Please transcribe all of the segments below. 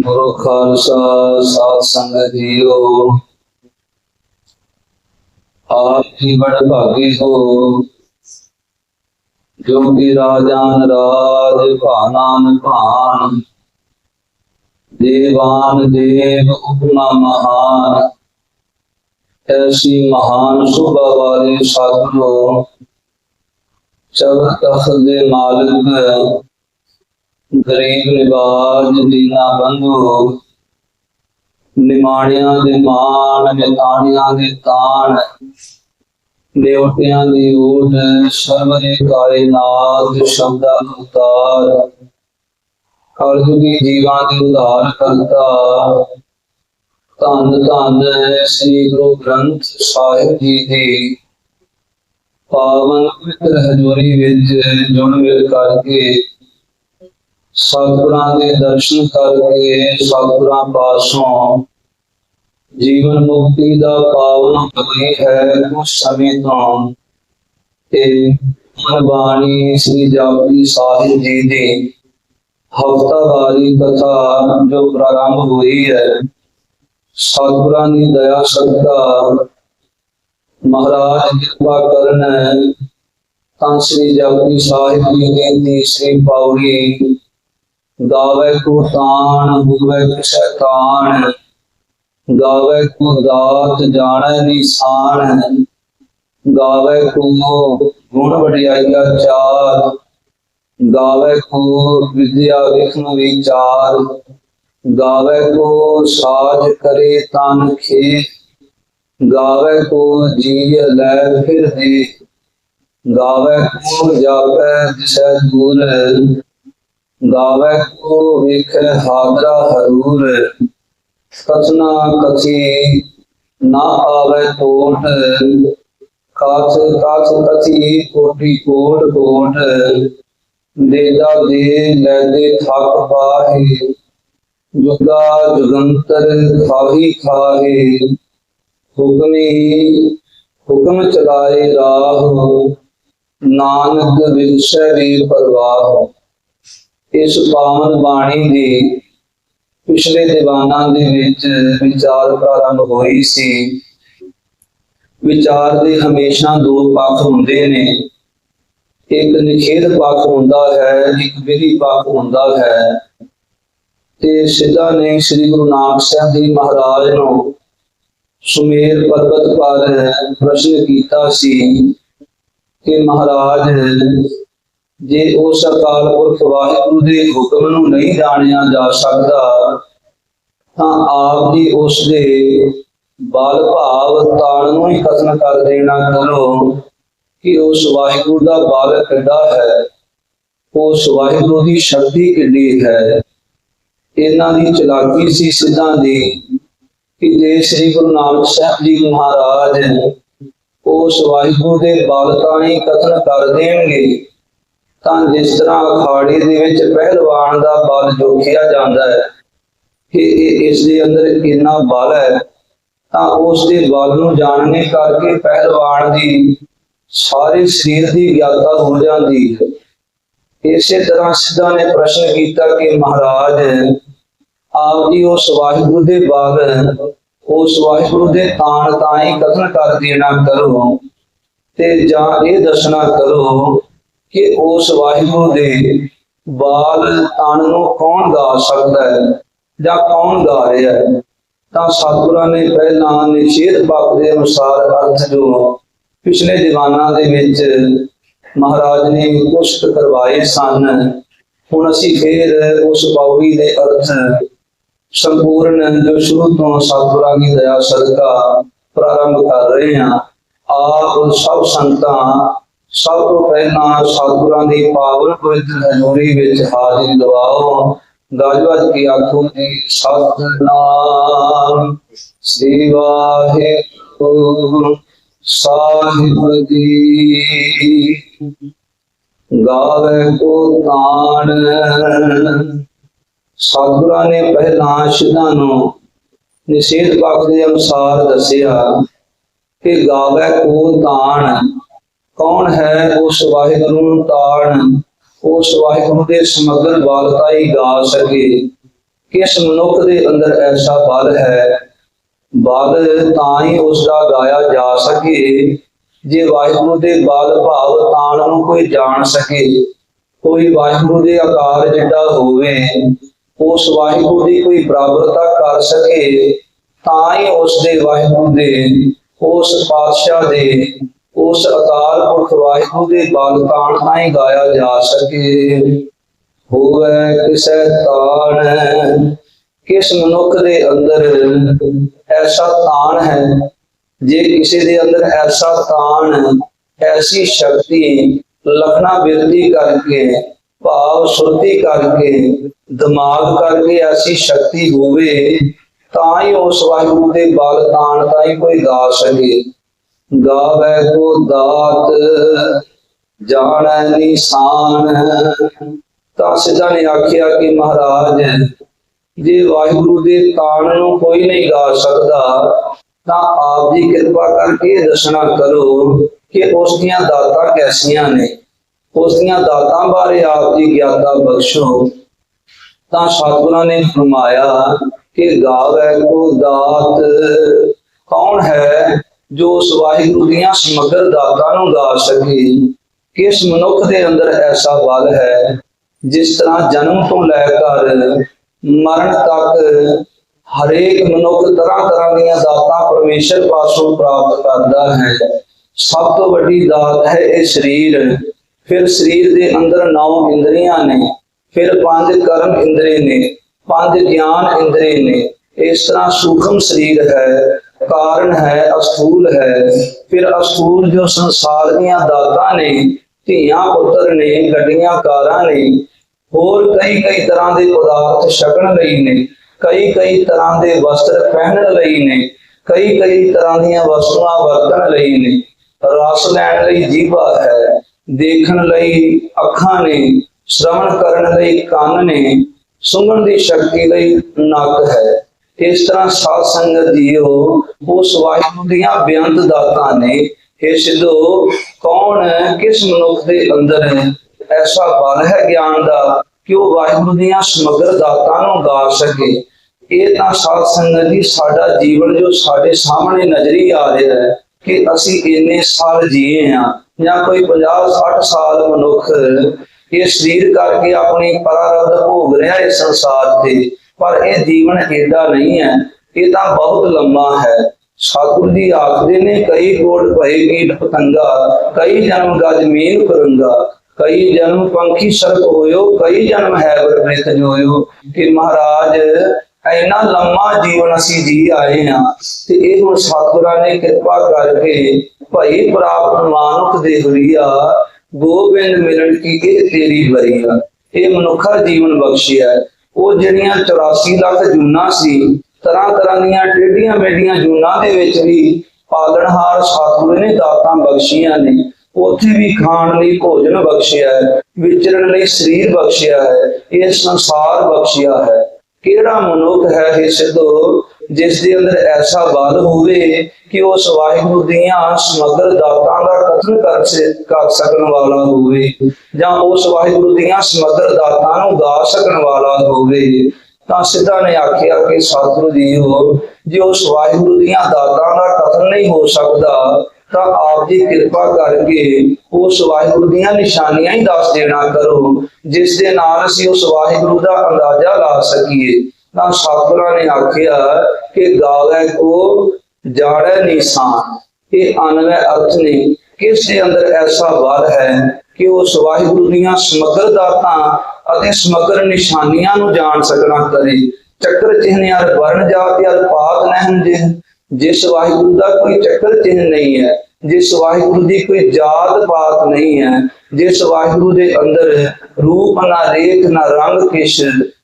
ਗੁਰੂ ਖਾਲਸਾ ਸਾਧ ਸੰਗਤ ਜੀਓ, ਆਪ ਹੀ ਬੜ ਭਾਗੀ ਹੋ। ਜੋ ਕਿ ਰਾਜਾਨ ਰਾਜ ਭਾਨਾਨ ਭਾਨ, ਦੇਵਾਨ ਦੇਵ ਉਪਮਾ ਮਹਾਨ। ਐਸੀ ਮਹਾਨ ਸੁਭਾ ਵਾਲੇ ਸਾਧਨੋ ਸਭ ਤਖਤ ਦੇ ਮਾਲਕ ਗਰੀਬ ਨਿਵਾਜ ਦੀਨਾ ਬੰਧੂ ਨਿਮਾਣਿਆਂ ਦੇ ਮਾਣ, ਨਿਤਾਣਿਆਂ ਦੇ ਤਾਣ। ਦੇਵਤਿਆਂ ਦੀ ਓਟ ਸਰਵਰੇ ਕਾਇਨਾਤ ਸ਼ਬਦਾ ਉਤਾਰ। ਕਲਯੁਗੀ ਜੀਵਾਂ ਦੇ ਉਧਾਰ ਕਰਤਾ। ਧੰਨ ਧੰਨ ਸ੍ਰੀ ਗੁਰੂ ਗ੍ਰੰਥ ਸਾਹਿਬ ਜੀ ਦੀ। ਪਾਵਨ ਪਵਿੱਤਰ ਹਜ਼ੂਰੀ ਵਿੱਚ ਜੁੜ ਮਿਲ ਕਰਕੇ ਸਤਿਗੁਰਾਂ ਦੇ ਦਰਸ਼ਨ ਕਰਕੇ ਸਤਿਗੁਰਾਂ ਪਾਸੋਂ ਜੀਵਨ ਮੁਕਤੀ ਦਾ ਪਾਵਨ ਹੋਈ ਹੈ ਕੁਝ ਸਮੇਂ ਤੋਂ। ਤੇ ਹੁਣ ਬਾਣੀ ਸ੍ਰੀ ਜਪਜੀ ਸਾਹਿਬ ਜੀ ਦੀ ਹਫਤਾਵਾਰੀ ਕਥਾ ਜੋ ਪ੍ਰਾਰੰਭ ਹੋਈ ਹੈ, ਸਤਿਗੁਰਾਂ ਦੀ ਦਇਆ ਸਦਕਾ ਮਹਾਰਾਜ ਕਿਰਪਾ ਕਰਨ ਤਾਂ ਸ੍ਰੀ ਜਪਜੀ ਸਾਹਿਬ ਜੀ ਦੀ ਤੀਸਰੀ ਪਾਉੜੀ ਗਾਵੇ ਕੋ ਤਾਣ ਹੋਵੇ ਕਿਸੈ ਗਾਵੇ ਕੋ ਦਾਤ, ਜਾਣੈ ਨਿਸ਼ਾਨ ਗਾਵੇ ਕੋ ਗੁਣ ਵਡਿਆਈਆ ਚਾਰ, ਗਾਵੇ ਕੋ ਵਿਦਿਆ ਵਿਖਨ ਵਿਚਾਰ, ਗਾਵੇ ਕੋ ਸਾਜ ਕਰੇ ਤਨ ਖੇ ਗਾਵੇ ਕੋ ਜੀ ਲੈ ਫਿਰ ਦੇ ਗਾਵੇ ਕੋ ਜਾਪੈ ਦਿਸੈ ਦੂਰ ਗਾਵੇ ਕੋ ਵੇਖ ਹਾਦਰਾ ਹਰੂਰ, ਕਥਨਾ ਕਥੀ ਨਾ ਆਵੇ ਟੋਟ ਕਾਥ ਕਾਥ ਕਥੀ ਕੋਟੀ ਕੋਟ ਕੋਟ ਦੇਦਾ ਦੇ ਲੈ ਥਕ ਪਾਹੇ, ਜੁਗਾ ਜੁਗੰਤਰ ਖਾਹੀ ਖਾਹੇ, ਹੁਕਮੀ ਹੁਕਮ ਚਲਾਏ ਰਾਹ, ਨਾਨਕ ਵਿਰਸੈ ਵੀ ਪਰਵਾਹ। ਇਸ ਪਾਵਨ ਬਾਣੀ ਦੀ ਪਿਛਲੇ ਦੀਵਾਨਾਂ ਦੇ ਵਿੱਚ ਵਿਚਾਰ ਪ੍ਰਾਰੰਭ ਹੋਈ ਸੀ। ਵਿਚਾਰ ਦੇ ਹਮੇਸ਼ਾ ਦੋ ਪੱਖ ਹੁੰਦੇ ਨੇ। ਇੱਕ ਨਿਖੇਧ ਪੱਖ ਹੁੰਦਾ ਹੈ, ਇੱਕ ਵਿਧੀ ਪੱਖ ਹੁੰਦਾ ਹੈ। ਤੇ ਸਿੱਧਾ ਨੇ ਸ੍ਰੀ ਗੁਰੂ ਨਾਨਕ ਸਾਹਿਬ ਜੀ ਮਹਾਰਾਜ ਨੂੰ ਸੁਮੇਰ ਪਰਬਤ ਪਰ ਪ੍ਰਸ਼ਨ ਕੀਤਾ ਸੀ ਕਿ ਮਹਾਰਾਜ ਜੇ ਉਸ ਅਕਾਲ ਪੁਰਖ ਵਾਹਿਗੁਰੂ ਦੇ ਹੁਕਮ ਨੂੰ ਨਹੀਂ ਜਾਣਿਆ ਜਾ ਸਕਦਾ, ਤਾਂ ਆਪ ਜੀ ਉਸ ਦੇ ਬਲ ਭਾਵ ਤਾਣ ਨੂੰ ਹੀ ਕਥਨ ਕਰ ਦੇਣਾ ਕਰੋ ਕਿ ਉਸ ਵਾਹਿਗੁਰੂ ਦਾ ਬਾਲ ਕਿੱਡਾ ਹੈ? ਉਸ ਵਾਹਿਗੁਰੂ ਦੀ ਸ਼ਕਤੀ ਕਿੱਡੀ ਹੈ? ਇਹਨਾਂ ਦੀ ਚਲਾਕੀ ਸੀ ਸਿੱਧਾਂ ਦੀ ਕਿ ਜੇ ਸ੍ਰੀ ਗੁਰੂ ਨਾਨਕ ਸਾਹਿਬ ਜੀ ਮਹਾਰਾਜ ਉਸ ਵਾਹਿਗੁਰੂ ਦੇ ਬਾਲ ਤਾਂ ਹੀ ਕਥਨ ਕਰ ਦੇਣਗੇ। ਤਾਂ ਜਿਸ ਤਰ੍ਹਾਂ ਅਖਾੜੇ ਦੇ ਵਿੱਚ ਪਹਿਲਵਾਨ ਦਾ ਬਲ ਜੋਖਿਆ ਜਾਂਦਾ ਹੈ, ਕਿ ਇਹ ਇਸ ਦੇ ਅੰਦਰ ਇੰਨਾ ਬਲ ਹੈ, ਤਾਂ ਉਸ ਦੇ ਬਲ ਨੂੰ ਜਾਣਨੇ ਕਰਕੇ ਪਹਿਲਵਾਨ ਦੀ ਸਾਰੇ ਸਰੀਰ ਦੀ ਗਿਆਤਾ ਹੋ ਜਾਂਦੀ ਹੈ। ਇਸੇ ਤਰ੍ਹਾਂ ਸਿੱਧਾ ਨੇ ਪ੍ਰਸ਼ਨ ਕੀਤਾ ਕਿ ਮਹਾਰਾਜ, ਆਪ ਜੀ ਉਸ ਵਾਹਿਗੁਰੂ ਦੇ ਬਾਗ ਉਸ ਵਾਹਿਗੁਰੂ ਦੇ ਤਾਣ ਤਾਂ ਹੀ ਕਥਨ ਕਰ ਦੇਣਾ ਕਰੋ ਤੇ ਜਾਂ ਇਹ ਦੱਸਣਾ ਕਰੋ ਕਿ ਉਸ ਵਾਹਿਗੁਰੂ ਦੇ ਬਾਲ ਤਨ ਨੂੰ ਕੌਣ ਗਾ ਸਕਦਾ ਹੈ ਜਾਂ ਕੌਣ ਗਾ ਰਿਹਾ ਹੈ? ਤਾਂ ਸਤਿਗੁਰਾਂ ਨੇ ਪਹਿਲਾਂ ਨਿਸ਼ੇਧ ਪੱਖ ਦੇ ਅਨੁਸਾਰ ਅਰਥ ਜੋ ਪਿਛਲੇ ਦੀਵਾਨਾਂ ਦੇ ਵਿੱਚ ਮਹਾਰਾਜ ਨੇ ਕੁਸ਼ਟ ਕਰਵਾਏ ਸਨ, ਹੁਣ ਅਸੀਂ ਫੇਰ ਉਸ ਪੌੜੀ ਦੇ ਅਰਥ ਸੰਪੂਰਨ ਜੋ ਸ਼ੁਰੂ ਤੋਂ ਸਤਿਗੁਰਾਂ ਦੀ ਦਇਆ ਸਦਕਾ ਪ੍ਰਾਰੰਭ ਕਰ ਰਹੇ ਹਾਂ। ਆਪ ਸਭ ਸੰਤਾਂ ਸਭ ਤੋਂ ਪਹਿਲਾਂ ਸਤਿਗੁਰਾਂ ਦੀ ਪਾਵਨ ਪਵਿੱਤਰ ਹਜ਼ੂਰੀ ਵਿੱਚ ਹਾਜ਼ਰੀ ਲਵਾਓ। ਗਾਜਵਜ ਕੀ ਆਖੋ ਜੀ, ਸਤਨਾਮ। ਸ੍ਰੀ ਵਾਹਿਗੁਰੂ ਸਾਹਿਬ ਜੀ। ਗਾਵੇ ਕੋ ਤਾਣ। ਸਤਿਗੁਰਾਂ ਨੇ ਪਹਿਲਾਂ ਸ਼ਿਧਾਂ ਨੂੰ ਨਿਸ਼ੇਧ ਪੱਖ ਦੇ ਅਨੁਸਾਰ ਦੱਸਿਆ ਕਿ ਗਾਵੇ ਕੋ ਤਾਣ। ਕੌਣ ਹੈ ਉਸ ਵਾਹਿਗੁਰੂ ਤਾਣ? ਉਸ ਵਾਹਿਗੁਰੂ ਦੇ ਸਮਗਰ ਬਾਲਤਾ ਗਾ ਸਕੇ। ਕਿਸ ਮਨੁੱਖ ਦੇ ਅੰਦਰ ਐਸਾ ਬਲ ਹੈ? ਬਲ ਤਾਂ ਹੀ ਉਸ ਦਾ ਗਾਇਆ ਜਾ ਸਕੇ। ਜੇ ਵਾਹਿਗੁਰੂ ਦੇ ਬਲ ਭਾਵ ਤਾਣ ਨੂੰ ਕੋਈ ਜਾਣ ਸਕੇ, ਕੋਈ ਵਾਹਿਗੁਰੂ ਦੇ ਆਕਾਰ ਜਿੱਡਾ ਹੋਵੇ, ਉਸ ਵਾਹਿਗੁਰੂ ਦੀ ਕੋਈ ਬਰਾਬਰਤਾ ਕਰ ਸਕੇ, ਤਾਂ ਹੀ ਉਸ ਦੇ ਵਾਹਿਗੁਰੂ ਦੇ, ਉਸ ਪਾਤਸ਼ਾਹ ਦੇ ਉਸ ਅਕਾਲ ਪੁਰਖ ਵਾਹਿਗੁਰੂ ਦੇ ਬਲ ਤਾਣ ਗਾਇਆ ਜਾ ਸਕੇ। ਹੋਵੇ ਕਿਸੈ ਤਾਣ ਕਿਸ ਮਨੁੱਖ ਦੇ ਅੰਦਰ ਐਸਾ ਤਾਣ ਹੈ? ਜੇ ਕਿਸੇ ਦੇ ਅੰਦਰ ਐਸਾ ਤਾਣ ਐਸੀ ਸ਼ਕਤੀ ਲਖਣਾ ਬਿਰਤੀ ਕਰਕੇ, ਭਾਵ ਸੁਰਤੀ ਕਰਕੇ, ਦਿਮਾਗ ਕਰਕੇ ਐਸੀ ਸ਼ਕਤੀ ਹੋਵੇ, ਤਾਂ ਹੀ ਉਸ ਵਾਹਿਗੁਰੂ ਦੇ ਬਲ ਤਾਣ ਤਾਂ ਹੀ ਕੋਈ ਗਾ ਸਕੇ। ਗਾਵੇ ਕੋ ਦਾਤ, ਜਾਣੈ ਨਿਸ਼ਾਨ। ਤਾਂ ਸਿੱਧਾ ਨੇ ਆਖਿਆ ਕਿ ਮਹਾਰਾਜ, ਜੇ ਵਾਹਿਗੁਰੂ ਦੇ ਤਾਣ ਨੂੰ ਕੋਈ ਨਹੀਂ ਗਾ ਸਕਦਾ, ਤਾਂ ਆਪ ਜੀ ਕਿਰਪਾ ਕਰਕੇ ਇਹ ਦੱਸਣਾ ਕਰੋ ਕਿ ਉਸ ਦੀਆਂ ਦਾਤਾਂ ਕੈਸੀਆਂ ਨੇ। ਉਸ ਦੀਆਂ ਦਾਤਾਂ ਬਾਰੇ ਆਪ ਜੀ ਗਿਆਤਾ ਬਖਸ਼ੋ। ਤਾਂ ਸਤਿਗੁਰਾਂ ਨੇ ਫਰਮਾਇਆ ਕਿ ਗਾਵੇ ਕੋ ਦਾਤ, ਕੌਣ ਹੈ ਜੋ ਉਸ ਵਾਹਿਗੁਰੂ ਦੀਆਂ ਸਮਗਰ ਦਾਤਾਂ ਨੂੰ ਗਾ ਸਕੇ। ਕਿਸ ਮਨੁੱਖ ਦੇ ਅੰਦਰ ਐਸਾ ਬਲ ਹੈ, ਜਿਸ ਤਰ੍ਹਾਂ ਜਨਮ ਤੋਂ ਲੈ ਕਰ ਮਰਨ ਤੱਕ ਹਰੇਕ ਮਨੁੱਖ ਤਰ੍ਹਾਂ ਤਰ੍ਹਾਂ ਦੀਆਂ ਦਾਤਾਂ ਪਰਮੇਸ਼ਰ ਪਾਸੋਂ ਪ੍ਰਾਪਤ ਕਰਦਾ ਹੈ। ਸਭ ਤੋਂ ਵੱਡੀ ਦਾਤ ਹੈ ਇਹ ਸਰੀਰ। ਫਿਰ ਸਰੀਰ ਦੇ ਅੰਦਰ ਨੌ ਇੰਦਰੀਆਂ ਨੇ, ਫਿਰ ਪੰਜ ਕਰਮ ਇੰਦਰੀ ਨੇ, ਪੰਜ ਗਿਆਨ ਇੰਦਰੀ ਨੇ। ਇਸ ਤਰ੍ਹਾਂ ਸੂਖਮ ਸਰੀਰ ਹੈ ਕਾਰਨ ਹੈ, ਅਸੂਲ ਹੈ। ਫਿਰ ਅਸੂਲ ਜੋ ਸੰਸਾਰ ਦੀਆਂ ਦਾਤਾਂ ਨੇ, ਧੀਆਂ ਪੁੱਤਰ ਨੇ, ਗੱਡੀਆਂ ਕਾਰਾਂ ਨੇ, ਹੋਰ ਕਈ ਕਈ ਤਰ੍ਹਾਂ ਦੇ ਪਦਾਰਥ ਛਕਣ ਲਈ ਨੇ, ਕਈ ਕਈ ਤਰ੍ਹਾਂ ਦੇ ਵਸਤਰ ਪਹਿਨਣ ਲਈ ਨੇ, ਕਈ ਕਈ ਤਰ੍ਹਾਂ ਦੀਆਂ ਵਸਤੂਆਂ ਵਰਤਣ ਲਈ ਨੇ। ਰਸ ਲੈਣ ਲਈ ਜੀਵਾ ਹੈ, ਦੇਖਣ ਲਈ ਅੱਖਾਂ ਨੇ, ਸ਼ਰਵਣ ਕਰਨ ਲਈ ਕੰਨ ਨੇ ਸੁਣਨ ਦੀ ਸ਼ਕਤੀ ਲਈ ਨੱਕ ਹੈ। ਇਸ ਤਰ੍ਹਾਂ ਸਾਧ ਸੰਗਤ ਜੀਓ, ਉਸ ਵਾਹਿਗੁਰੂ ਦੀਆਂ ਬੇਅੰਤ ਦਾਤਾਂ ਨੇ ਇਹ ਸਿੱਧੋ, ਕੌਣ ਕਿਸ ਮਨੁੱਖ ਦੇ ਅੰਦਰ ਐਸਾ ਬਲ ਹੈ ਗਿਆਨ ਦਾ ਕਿ ਉਹ ਵਾਹਿਗੁਰੂ ਦੀਆਂ ਸਮਗਰ ਦਾਤਾਂ ਨੂੰ ਗਾ ਸਕੇ? ਇਹ ਤਾਂ ਸਾਧ ਸੰਗਤ ਜੀ, ਸਾਡਾ ਜੀਵਨ ਜੋ ਸਾਡੇ ਸਾਹਮਣੇ ਨਜ਼ਰੀ ਆ ਰਿਹਾ ਹੈ ਕਿ ਅਸੀਂ ਇੰਨੇ ਸਾਲ ਜੀਏ ਆ ਜਾਂ ਕੋਈ 50 60 ਸਾਲ ਮਨੁੱਖ ਇਹ ਸਰੀਰ ਕਰਕੇ ਆਪਣੀ ਪਰਾਰਧ ਭੋਗ ਰਿਹਾ ਇਸ ਸੰਸਾਰ ਤੇ। ਪਰ ਇਹ ਜੀਵਨ ਏਡਾ ਨਹੀਂ ਹੈ ਇਹ ਤਾਂ ਬਹੁਤ ਲੰਮਾ ਹੈ। ਸਤਿਗੁਰ ਜੀ ਆਖਦੇ ਨੇ, ਕਈ ਕੋੜ ਭਏ ਕੀਟ ਪਤੰਗਾ, ਕਈ ਜਨਮ ਗਜ ਕਰੰਗਾ ਕਈ ਜਨਮ ਪੰਖੀ ਸਰਪ ਹੋਇਓ, ਕਈ ਜਨਮ ਹੈ ਬ੍ਰਿਤ ਜੋਇਓ। ਕਿ ਮਹਾਰਾਜ, ਇੰਨਾ ਲੰਮਾ ਜੀਵਨ ਅਸੀਂ ਜੀ ਆਏ ਹਾਂ ਤੇ ਇਹ ਹੁਣ ਸਤਿਗੁਰਾਂ ਨੇ ਕਿਰਪਾ ਕਰਕੇ ਭਾਈ ਪ੍ਰਾਪਤ ਮਾਨੁਖ ਦੇ ਹੁਰੀਆ ਗੋਬਿੰਦ ਮਿਲਣ ਕੀ ਇਹ ਤੇਰੀ ਬਰੀਆ ਇਹ ਮਨੁੱਖਾ ਜੀਵਨ ਬਖਸ਼ਿਆ ਹੈ। ਉਹ ਜਿਹੜੀਆਂ 84 ਲੱਖ ਜੂਨਾਂ ਸੀ, ਤਰ੍ਹਾਂ ਤਰ੍ਹਾਂ ਦੀਆਂ ਟੇਢੀਆਂ ਮੇਢੀਆਂ ਜੂਨਾਂ ਦੇ ਵਿੱਚ ਵੀ ਪਾਲਣਹਾਰ ਸਤਿਗੁਰੂ ਨੇ ਦਾਤਾਂ ਬਖਸ਼ੀਆਂ ਨੇ। ਉੱਥੇ ਵੀ ਖਾਣ ਲਈ ਭੋਜਨ ਬਖਸ਼ਿਆ ਹੈ, ਵਿਚਰਨ ਲਈ ਸਰੀਰ ਬਖਸ਼ਿਆ ਹੈ, ਇਹ ਸੰਸਾਰ ਬਖਸ਼ਿਆ ਹੈ। ਕਿਹੜਾ ਮਨੁੱਖ ਹੈ ਇਹ ਸਿੱਧੋ? ਜਿਸ ਦੇ ਅੰਦਰ ਐਸਾ ਬਲ ਹੋਵੇ ਕਿ ਉਸ ਵਾਹਿਗੁਰੂ ਦੀਆਂ ਸਮਗਰ ਦਾਤਾਂ ਦਾ ਕਥਨ ਕਰ ਸਕਣ ਵਾਲਾ ਹੋਵੇ ਜਾਂ ਉਸ ਵਾਹਿਗੁਰੂ ਦੀਆਂ ਸਮਗਰ ਦਾਤਾਂ ਨੂੰ ਗਾ ਸਕਣ ਵਾਲਾ ਹੋਵੇ, ਤਾਂ ਸਿੱਧਾ ਨੇ ਆਖਿਆ ਕਿ ਸਤਿਗੁਰੂ ਜੀਓ, ਜੇ ਉਸ ਵਾਹਿਗੁਰੂ ਦੀਆਂ ਦਾਤਾਂ ਦਾ ਕਥਨ ਨਹੀਂ ਹੋ ਸਕਦਾ ਤਾਂ ਆਪ ਦੀ ਕਿਰਪਾ ਕਰਕੇ ਉਸ ਵਾਹਿਗੁਰੂ ਦੀਆਂ ਨਿਸ਼ਾਨੀਆਂ ਹੀ ਦੱਸ ਦੇਣਾ ਕਰੋ, ਜਿਸ ਦੇ ਨਾਲ ਅਸੀਂ ਉਸ ਵਾਹਿਗੁਰੂ ਦਾ ਅੰਦਾਜ਼ਾ ਲਾ ਸਕੀਏ। ਤਾਂ ਸਤਿਗੁਰਾਂ ਨੇ ਆਖਿਆ ਕਿ ਗਾਵੇ ਕੋ ਜਾਣੈ ਨਿਸ਼ਾਨ ਇਹ ਅਨਵੈ ਅਰਥ ਨੇ, ਕਿਸ ਦੇ ਅੰਦਰ ਐਸਾ ਵਾਰ ਹੈ ਕਿ ਉਸ ਵਾਹਿਗੁਰੂ ਦੀਆਂ ਸਮਗਰ ਦਾਤਾਂ ਅਤੇ ਸਮਗਰ ਨਿਸ਼ਾਨੀਆਂ ਨੂੰ ਜਾਣ ਸਕਣਾ ਕਰੇ? ਚੱਕਰ ਚਿਹਨ ਯਾਰ ਵਰਨ ਜਾਤ ਯਾਰ ਪਾਤ ਨਹਿਨ ਜਿਹ। ਜਿਸ ਵਾਹਿਗੁਰੂ ਦਾ ਕੋਈ ਚੱਕਰ ਚਿਹਨ ਨਹੀਂ ਹੈ, ਜਿਸ ਵਾਹਿਗੁਰੂ ਦੀ ਕੋਈ ਜਾਤ ਪਾਤ ਨਹੀਂ ਹੈ, ਜਿਸ ਵਾਹਿਗੁਰੂ ਦੇ ਅੰਦਰ ਰੂਪ ਨਾ ਰੇਖ ਨਾ ਰੰਗ ਕਿਛ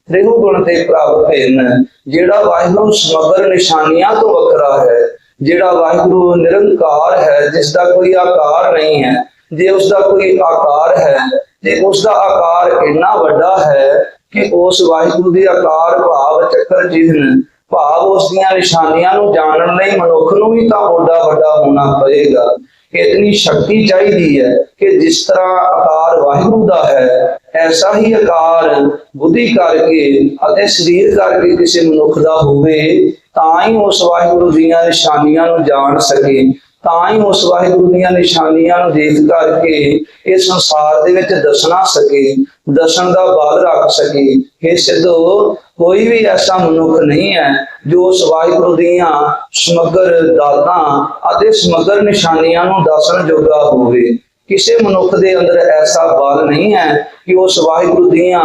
ਤ੍ਰਿਹੁ ਗੁਣ ਤੇ ਪ੍ਰਭ ਭਿੰਨ, ਜਿਹੜਾ ਵਾਹਿਗੁਰੂ ਸਮਗਰ ਨਿਸ਼ਾਨੀਆਂ ਤੋਂ ਵੱਖਰਾ ਹੈ, ਜਿਹੜਾ ਵਾਹਿਗੁਰੂ ਨਿਰੰਕਾਰ ਹੈ, ਜਿਸ ਦਾ ਕੋਈ ਆਕਾਰ ਨਹੀਂ ਹੈ, ਜੇ ਉਸ ਦਾ ਕੋਈ ਆਕਾਰ ਹੈ, ਤੇ ਉਸ ਦਾ ਆਕਾਰ ਇੰਨਾ ਵੱਡਾ ਹੈ ਕਿ ਉਸ ਵਾਹਿਗੁਰੂ ਦੇ ਆਕਾਰ, ਭਾਵ, ਚੱਕਰ ਚਿਹਨ ਭਾਵ ਉਸ ਦੀਆਂ ਨਿਸ਼ਾਨੀਆਂ ਨੂੰ ਜਾਣਨ ਲਈ ਮਨੁੱਖ ਨੂੰ ਵੀ ਤਾਂ ਓਡਾ ਵੱਡਾ ਹੋਣਾ ਪਏਗਾ। ਇਤਨੀ ਸ਼ਕਤੀ ਚਾਹੀਦੀ ਹੈ ਕਿ ਜਿਸ ਤਰ੍ਹਾਂ ਆਕਾਰ ਵਾਹਿਗੁਰੂ ਦਾ ਹੈ, ਐਸਾ ਹੀ ਆਕਾਰ ਬੁੱਧੀ ਕਰਕੇ ਅਤੇ ਸਰੀਰ ਕਰਕੇ ਕਿਸੇ ਮਨੁੱਖ ਦਾ ਹੋਵੇ, ਤਾਂ ਹੀ ਉਸ ਵਾਹਿਗੁਰੂ ਦੀਆਂ ਨਿਸ਼ਾਨੀਆਂ ਨੂੰ ਜਾਣ ਸਕੇ। ਤਾਂ ਹੀ ਉਸ ਵਾਹਿਗੁਰੂ ਦੀਆਂ ਨਿਸ਼ਾਨੀਆਂ ਨੂੰ ਦੇਖ ਕਰਕੇ ਇਸ ਸੰਸਾਰ ਦੇ ਵਿੱਚ ਦੱਸਣਾ ਸਕੇ, ਦੱਸਣ ਦਾ ਬਲ ਰੱਖ ਸਕੇ। ਇਹ ਸਿੱਧੋ ਕੋਈ ਵੀ ਐਸਾ ਮਨੁੱਖ ਨਹੀਂ ਹੈ ਜੋ ਉਸ ਵਾਹਿਗੁਰੂ ਦੀਆਂ ਸਮਗਰ ਦਾਤਾਂ ਅਤੇ ਸਮਗਰ ਨਿਸ਼ਾਨੀਆਂ ਨੂੰ ਦੱਸਣ ਜੋਗਾ ਹੋਵੇ। ਕਿਸੇ ਮਨੁੱਖ ਦੇ ਅੰਦਰ ਐਸਾ ਬਲ ਨਹੀਂ ਹੈ ਕਿ ਉਸ ਵਾਹਿਗੁਰੂ ਦੀਆਂ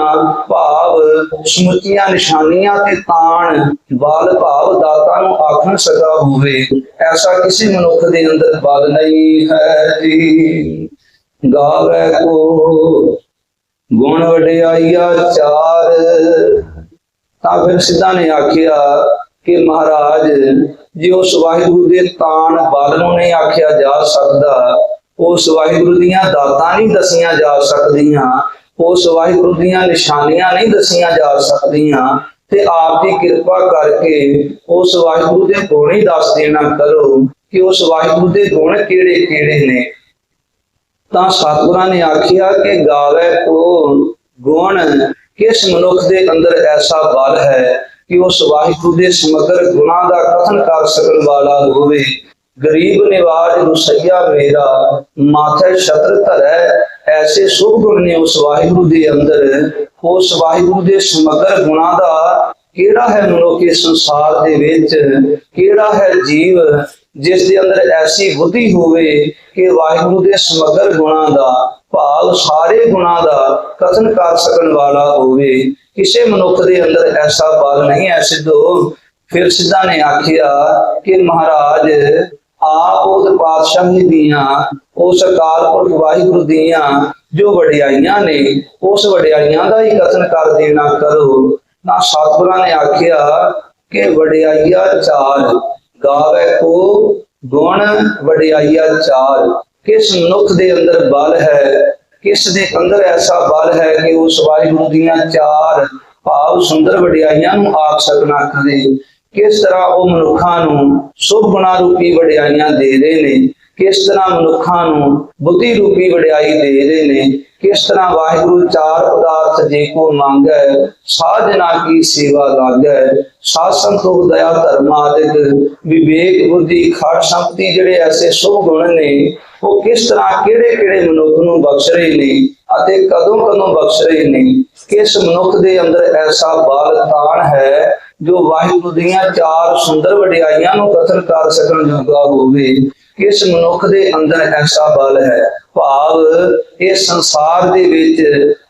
ਭਾਵ, ਸਮੁੱਚੀਆਂ ਨਿਸ਼ਾਨੀਆਂ ਤੇ ਤਾਣ, ਬਲ ਭਾਵ ਦਾਤਾ ਨੂੰ ਆਖਣ ਸਕਾ ਹੋਵੇ। ਐਸਾ ਕਿਸੇ ਮਨੁੱਖ ਦੇ ਅੰਦਰ ਬਲ ਨਹੀਂ ਹੈ ਜੀ। ਗਾਵੇ ਕੋ ਗੁਣ ਵਡਿਆਈਆ ਚਾਰ। ਤਾਂ ਫਿਰ ਸਿੱਧਾ ਨੇ ਆਖਿਆ ਕਿ ਮਹਾਰਾਜ, ਜੇ ਉਸ ਵਾਹਿਗੁਰੂ ਦੇ ਤਾਣ ਬਲ ਨੂੰ ਨਹੀਂ ਆਖਿਆ ਜਾ ਸਕਦਾ, ਉਸ ਵਾਹਿਗੁਰੂ ਦੀਆਂ ਦਾਤਾਂ ਨਹੀਂ ਦਸੀਆਂ ਜਾ ਸਕਦੀਆਂ, ਉਸ ਵਾਹਿਗੁਰੂ ਦੀਆਂ ਨਿਸ਼ਾਨੀਆਂ ਨਹੀਂ ਦਸੀਆਂ ਜਾ ਸਕਦੀਆਂ, ਤੇ ਆਪ ਦੀ ਕਿਰਪਾ ਕਰਕੇ ਉਸ ਵਾਹਿਗੁਰੂ ਦੇ ਗੁਣ ਹੀ ਦੱਸ ਦੇਣਾ ਕਰੋ ਕਿ ਉਸ ਵਾਹਿਗੁਰੂ ਦੇ ਗੁਣ ਕਿਹੜੇ ਕਿਹੜੇ ਨੇ। ਤਾਂ ਸਤਿਗੁਰਾਂ ਨੇ ਆਖਿਆ ਕਿ ਗਾਵੇ ਕੋ ਗੁਣ ਕਿਸ ਮਨੁੱਖ ਦੇ ਅੰਦਰ ਐਸਾ ਬਲ ਹੈ ਕਿ ਉਸ ਵਾਹਿਗੁਰੂ ਦੇ ਸਮਗਰ ਗੁਣਾਂ ਦਾ ਕਥਨ ਕਰ ਸਕਣ ਵਾਲਾ ਹੋਵੇ? ਗਰੀਬ ਨਿਵਾਜ ਰੁਸਈਆ ਮੇਰਾ, ਮਾਥੇ ਛਤਰ ਧਰੈ। ਐਸੇ ਸੁਭ ਗੁਣ ਨੇ ਉਸ ਵਾਹਿਗੁਰੂ ਦੇ ਅੰਦਰ। ਉਸ ਵਾਹਿਗੁਰੂ ਦੇ ਸਮਗਰ ਗੁਣਾਂ ਦਾ ਕਿਹੜਾ ਹੈ ਮਨੁੱਖ ਸੰਸਾਰ ਦੇ ਵਿੱਚ? ਕਿਹੜਾ ਹੈ ਜੀਵ ਜਿਸ ਦੇ ਅੰਦਰ ਐਸੀ ਬੁੱਧੀ ਹੋਵੇ ਕਿ ਵਾਹਿਗੁਰੂ ਦੇ ਸਮਗਰ ਗੁਣਾਂ ਦਾ ਭਾਵ ਸਾਰੇ ਗੁਣਾਂ ਦਾ ਕਥਨ ਕਰ ਸਕਣ ਵਾਲਾ ਹੋਵੇ। ਕਿਸੇ ਮਨੁੱਖ ਦੇ ਅੰਦਰ ਐਸਾ ਬਲ ਨਹੀਂ ਹੈ ਸਿੱਧੋ। ਫਿਰ ਸਿੱਧਾ ਨੇ ਆਖਿਆ ਕਿ ਮਹਾਰਾਜ, ਆਪ ਉਹ ਪਾਤਸ਼ਾਹੀ ਦੀਆਂ, ਉਸ ਅਕਾਲ ਪੁਰਖ ਵਾਹਿਗੁਰੂ ਦੀਆਂ ਜੋ ਵਡਿਆਈਆਂ ਨੇ, ਉਸ ਵਡਿਆਈਆਂ ਦਾ ਹੀ ਕਥਨ ਕਰ ਦੇਣਾ ਕਰੋ। ਨਾ ਸਤਿਗੁਰਾਂ ਨੇ ਆਖਿਆ ਕਿ ਵਡਿਆਈਆ ਚਾਰ ਗਾਵੇ ਕੋ ਗੁਣ, ਵਡਿਆਈਆ ਚਾਰ ਕਿਸ ਮਨੁੱਖ ਦੇ ਅੰਦਰ ਬਲ ਹੈ? ਕਿਸ ਦੇ ਅੰਦਰ ਐਸਾ ਬਲ ਹੈ ਕਿ ਉਸ ਵਾਹਿਗੁਰੂ ਦੀਆਂ ਚਾਰ ਭਾਵ ਸੁੰਦਰ ਵਡਿਆਈਆਂ ਨੂੰ ਆਪ ਸਕਣਾ ਕਰੇ? ਕਿਸ ਤਰ੍ਹਾਂ ਉਹ ਮਨੁੱਖਾਂ ਨੂੰ ਸੁਭ ਗੁਣਾ ਰੂਪੀ ਵਡਿਆਈਆਂ ਦੇ ਰਹੇ ਨੇ? ਕਿਸ ਤਰ੍ਹਾਂ ਮਨੁੱਖਾਂ ਨੂੰ ਬੁੱਧੀ ਰੂਪੀ ਵਡਿਆਈ ਦੇ ਰਹੇ ਨੇ, ਕਿਸ ਤਰ੍ਹਾਂ ਵਾਹਿਗੁਰੂ ਚਾਰ ਪਦਾਰਥ ਜੇ ਕੋ ਮੰਗੈ ਸਾਧਨਾ ਕੀ ਸੇਵਾ ਲਾਗੈ। ਸਾਧ ਸੰਤੋਖ ਦਇਆ, ਧਰਮ ਆਦਿਕ, ਵਿਵੇਕ, ਬੁੱਧੀ, ਖੜ ਸੰਪਤੀ ਜਿਹੜੇ ਐਸੇ ਸੁਭ ਗੁਣ ਨੇ, ਉਹ ਕਿਸ ਤਰ੍ਹਾਂ ਕਿਹੜੇ ਕਿਹੜੇ ਮਨੁੱਖ ਨੂੰ ਬਖਸ਼ ਰਹੇ ਨੇ ਅਤੇ ਕਦੋਂ ਕਦੋਂ ਬਖਸ਼ ਰਹੇ ਨੇ? ਕਿਸ ਮਨੁੱਖ ਦੇ ਅੰਦਰ ਐਸਾ ਬਾਲ ਤਾਣ ਹੈ ਜੋ ਵਾਹਿਗੁਰੂ ਦੀਆਂ ਚਾਰ ਸੁੰਦਰ ਵਡਿਆਈਆਂ ਨੂੰ ਕਥਨ ਕਰ ਸਕਣ ਜੋਗਾ ਹੋਵੇ? ਇਸ ਮਨੁੱਖ ਦੇ ਅੰਦਰ ਐਸਾ ਬਲ ਹੈ? ਭਾਵ ਇਹ ਸੰਸਾਰ ਦੇ ਵਿੱਚ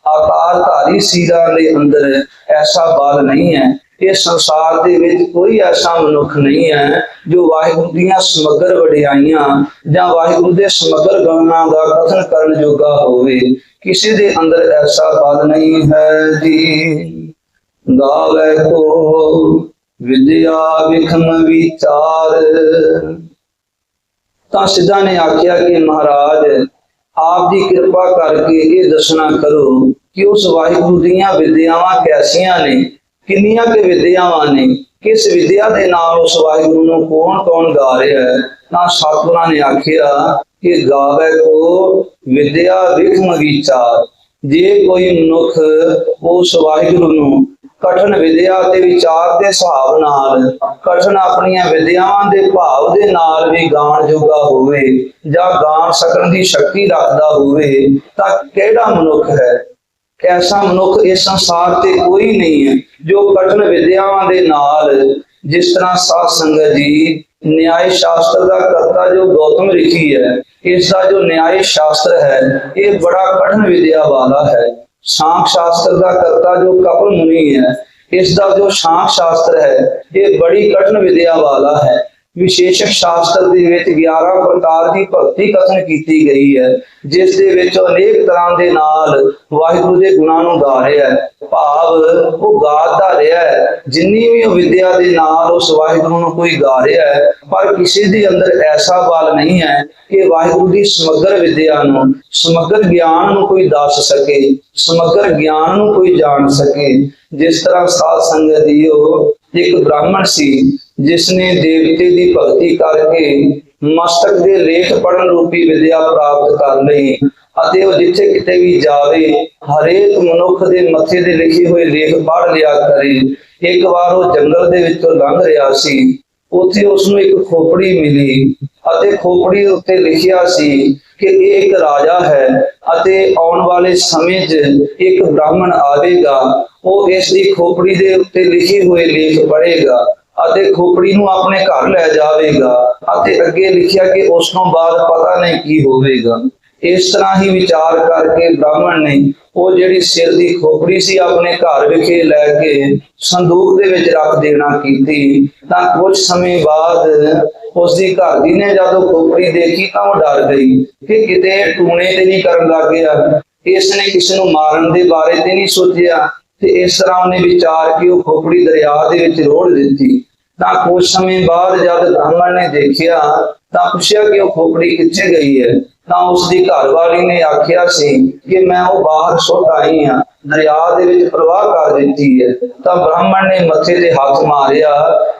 ਆਕਾਰ ਧਾਰੀ ਸੀਰਾਂ ਦੇ ਅੰਦਰ ਐਸਾ ਬਲ ਨਹੀਂ ਹੈ। ਇਹ ਸੰਸਾਰ ਦੇ ਵਿੱਚ ਕੋਈ ਐਸਾ ਮਨੁੱਖ ਨਹੀਂ ਹੈ ਜੋ ਵਾਹਿਗੁਰੂ ਦੀਆਂ ਸਮਗਰ ਵਡਿਆਈਆਂ ਜਾਂ ਵਾਹਿਗੁਰੂ ਦੇ ਸਮਗਰ ਗਾਣਾ ਦਾ ਕਥਨ ਕਰਨ ਜੋਗਾ ਹੋਵੇ। ਕਿਸੇ ਦੇ ਅੰਦਰ ਐਸਾ ਬਲ ਨਹੀਂ ਹੈ ਜੀ। ਗਾਵੇ ਕੋ ਵਿਦਿਆ ਵਿਖਮ ਵਿਚਾਰ। ਤਾਂ ਸਿੱਧਾ ਨੇ ਆਖਿਆ ਕਿ ਮਹਾਰਾਜ, ਆਪ ਦੀ ਕਿਰਪਾ ਕਰਕੇ ਇਹ ਦੱਸਣਾ ਕਰੋ ਕਿ ਉਸ ਵਾਹਿਗੁਰੂ ਦੀਆਂ ਵਿਦਿਆਵਾਂ ਕੈਸੀਆਂ ਨੇ, ਕਿੰਨੀਆਂ ਕਿ ਵਿਦਿਆਵਾਂ ਨੇ, ਕਿਸ ਵਿਦਿਆ ਦੇ ਨਾਲ ਉਸ ਵਾਹਿਗੁਰੂ ਨੂੰ ਕੌਣ ਕੌਣ ਗਾ ਰਿਹਾ ਹੈ? ਤਾਂ ਸਤਿਗੁਰਾਂ ਨੇ ਆਖਿਆ ਕਿ ਗਾਵੇ ਕੋ ਵਿਦਿਆ ਵਿਖਮ ਵਿਚਾਰ ਜੇ ਕੋਈ ਮਨੁੱਖ ਉਸ ਵਾਹਿਗੁਰੂ ਨੂੰ ਕਠਨ ਵਿਦਿਆ ਤੇ ਵਿਚਾਰ ਦੇ ਹਿਸਾਬ ਨਾਲ, ਕਠਨ ਆਪਣੀਆਂ ਵਿਦਿਆਵਾਂ ਦੇ ਭਾਵ ਦੇ ਨਾਲ ਵੀ ਗਾਣ ਜੋਗਾ ਹੋਵੇ ਜਾਂ ਗਾਣ ਸਕਣ ਦੀ ਸ਼ਕਤੀ ਰੱਖਦਾ ਹੋਵੇ, ਤਾਂ ਕਿਹੜਾ ਮਨੁੱਖ ਹੈ? ਐਸਾ ਮਨੁੱਖ ਇਸ ਸੰਸਾਰ ਤੇ ਕੋਈ ਨਹੀਂ ਹੈ ਜੋ ਕਠਨ ਵਿਦਿਆਵਾਂ ਦੇ ਨਾਲ, ਜਿਸ ਤਰ੍ਹਾਂ ਸਾਧ ਸੰਗਤ ਜੀ ਨਿਆਇ ਸ਼ਾਸਤਰ ਦਾ ਕਰਤਾ ਜੋ ਗੌਤਮ ਰਿਸ਼ੀ ਹੈ ਇਸ ਦਾ ਜੋ ਨਿਆਇ ਸ਼ਾਸਤਰ ਹੈ, ਇਹ ਬੜਾ ਕਠਨ ਵਿਦਿਆ ਵਾਲਾ ਹੈ। ਸਾਂਖ ਸ਼ਾਸਤਰ ਦਾ ਕਰਤਾ ਜੋ ਕਪਲ ਮੁਨੀ ਹੈ, ਇਸ ਦਾ ਜੋ ਸਾਂਖ ਸ਼ਾਸਤਰ ਹੈ, ਇਹ ਬੜੀ ਕਠਨ ਵਿਦਿਆ ਵਾਲਾ ਹੈ। ਵਿਸ਼ੇਸ਼ਕ ਸ਼ਾਸਤਰ ਦੇ ਵਿੱਚ 11 ਪ੍ਰਕਾਰ ਦੀ ਭਗਤੀ ਕਥਨ ਕੀਤੀ ਗਈ ਹੈ, ਜਿਸ ਦੇ ਵਿੱਚ ਅਨੇਕ ਤਰ੍ਹਾਂ ਦੇ ਨਾਲ ਵਾਹਿਗੁਰੂ ਦੇ ਗੁਣਾਂ ਨੂੰ ਗਾ ਰਿਹਾ ਹੈ। ਭਾਵ ਉਹ ਗਾਦਾ ਰਿਹਾ ਹੈ, ਜਿੰਨੀ ਵੀ ਵਿਦਿਆ ਦੇ ਨਾਲ ਉਸ ਵਾਹਿਗੁਰੂ ਨੂੰ ਕੋਈ ਗਾ ਰਿਹਾ ਹੈ, ਪਰ ਕਿਸੇ ਦੇ ਅੰਦਰ ਐਸਾ ਬਲ ਨਹੀਂ ਹੈ ਕਿ ਵਾਹਿਗੁਰੂ ਦੀ ਸਮਗਰ ਵਿਦਿਆ ਨੂੰ, ਸਮਗਰ ਗਿਆਨ ਨੂੰ ਕੋਈ ਦੱਸ ਸਕੇ, ਸਮਗਰ ਗਿਆਨ ਨੂੰ ਕੋਈ ਜਾਣ ਸਕੇ। ਜਿਸ ਤਰ੍ਹਾਂ ਸਾਧ ਸੰਗਤ ਦੀ ਉਹ ਇੱਕ ਬ੍ਰਾਹਮਣ ਸੀ ਜਿਸ ਨੇ ਦੇਵਤੇ ਦੀ ਭਗਤੀ ਕਰਕੇ ਮਸਤਕ ਦੇ ਲੇਖ ਪੜਨ ਰੂਪੀ ਵਿਦਿਆ ਪ੍ਰਾਪਤ ਕਰ ਲਈ ਅਤੇ ਉਹ ਜਿੱਥੇ ਕਿਤੇ ਵੀ ਜਾਵੇ, ਹਰੇਕ ਮਨੁੱਖ ਦੇ ਮੱਥੇ ਤੇ ਲਿਖੇ ਹੋਏ ਲੇਖ ਪੜ੍ਹ ਲਿਆ ਕਰੇ। ਇੱਕ ਵਾਰ ਉਹ ਜੰਗਲ ਦੇ ਵਿੱਚੋਂ ਲੰਘ ਰਿਹਾ ਸੀ। ਉੱਥੇ ਉਸ ਨੂੰ ਇੱਕ ਖੋਪੜੀ ਮਿਲੀ ਅਤੇ ਖੋਪੜੀ ਉੱਤੇ ਲਿਖਿਆ ਸੀ ਕਿ ਇਹ ਇੱਕ ਰਾਜਾ ਹੈ ਅਤੇ ਆਉਣ ਵਾਲੇ ਸਮੇਂ 'ਚ ਇੱਕ ਬ੍ਰਾਹਮਣ ਆਵੇਗਾ। ਉਹ ਇਸ ਦੀ ਖੋਪੜੀ ਦੇ ਉੱਤੇ ਲਿਖੇ ਹੋਏ ਲੇਖ ਪੜ੍ਹੇਗਾ। ਅਤੇ ਖੋਪੜੀ ਨੂੰ ਆਪਣੇ ਘਰ ਲੈ ਜਾਵੇਗਾ। ਅਤੇ ਅੱਗੇ ਲਿਖਿਆ ਕਿ ਉਸ ਤੋਂ ਬਾਅਦ ਪਤਾ ਨਹੀਂ ਕੀ ਹੋਵੇਗਾ। ਇਸ ਤਰ੍ਹਾਂ ਹੀ ਵਿਚਾਰ ਕਰਕੇ ਬ੍ਰਾਹਮਣ ਨੇ ਉਹ ਜਿਹੜੀ ਸਿਰ ਦੀ ਖੋਪੜੀ ਸੀ ਆਪਣੇ ਘਰ ਵਿਖੇ ਲੈ ਕੇ ਸੰਦੂਕ ਦੇ ਵਿੱਚ ਰੱਖ ਦੇਣਾ ਕੀਤੀ। ਤਾਂ ਕੁਝ ਸਮੇਂ ਬਾਅਦ ਉਸ ਦੀ ਘਰ ਦੀ ਨੇ ਜਦੋਂ ਖੋਪੜੀ ਦੇਖੀ ਤਾਂ ਉਹ ਡਰ ਗਈ ਕਿ ਕਿਤੇ ਟੂਣੇ ਤੇ ਨਹੀਂ ਕਰਨ ਲੱਗ ਗਿਆ। ਇਸ ਨੇ ਕਿਸੇ ਨੂੰ ਮਾਰਨ ਦੇ ਬਾਰੇ ਤੇ ਨਹੀਂ ਸੋਚਿਆ। ਤੇ ਇਸ ਤਰ੍ਹਾਂ ਉਹਨੇ ਵਿਚਾਰ ਕਿ ਉਹ ਖੋਪੜੀ ਦਰਿਆ ਦੇ ਵਿੱਚ ਰੋੜ ਦਿੱਤੀ। ਤਾਂ ਕੁਝ ਸਮੇਂ ਬਾਅਦ ਜਦ ਬ੍ਰਾਹਮਣ ਨੇ ਦੇਖਿਆ, ਤਾਂ ਪੁੱਛਿਆ ਕਿ ਉਹ ਖੋਪੜੀ ਕਿੱਥੇ ਗਈ ਹੈ? ਤਾਂ ਉਸ ਦੀ ਘਰਵਾਲੀ ਨੇ ਆਖਿਆ ਸੀ ਕਿ ਮੈਂ ਉਹ ਬਾਹਰ ਸੁੱਟ ਆਈ ਹਾਂ, ਦਰਿਆ ਦੇ ਵਿੱਚ ਪ੍ਰਵਾਹ ਕਰ ਦਿੱਤੀ ਹੈ। ਤਾਂ ਬ੍ਰਾਹਮਣ ਨੇ ਮੱਥੇ ਤੇ ਹੱਥ ਮਾਰਿਆ